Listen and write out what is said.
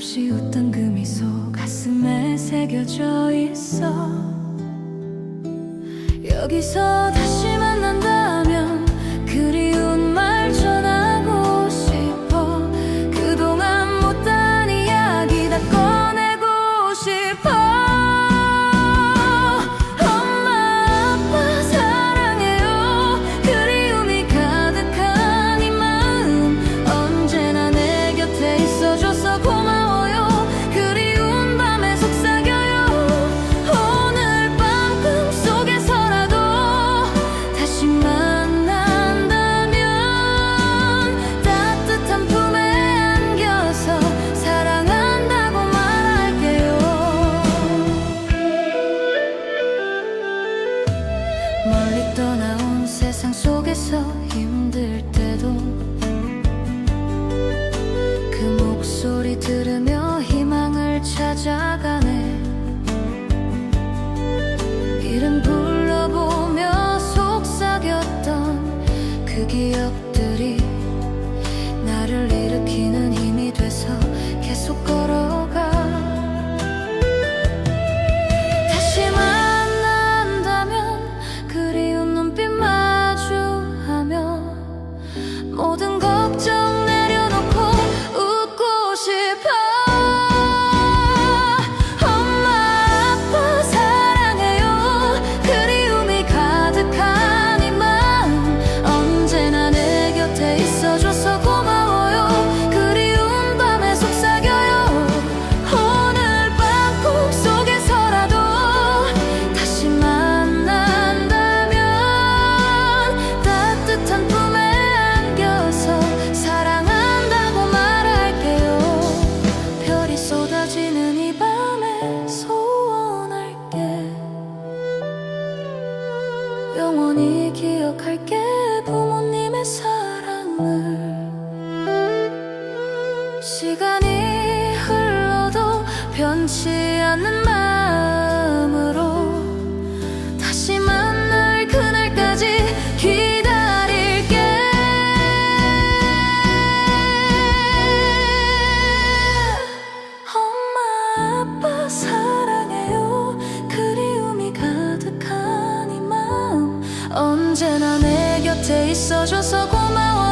없이 웃던 그 미소 가슴에 새겨져 있어. 여기서 다시 만 속에서 힘들 때도 그 목소리 들으며 희망을 찾아가네. 이름 불러보며 속삭였던 그 기억들. 모든 영원히 기억할게 부모님의 사랑을. 시간이 흘러도 변치 않는 말. 언제나 내 곁에 있어줘서 고마워.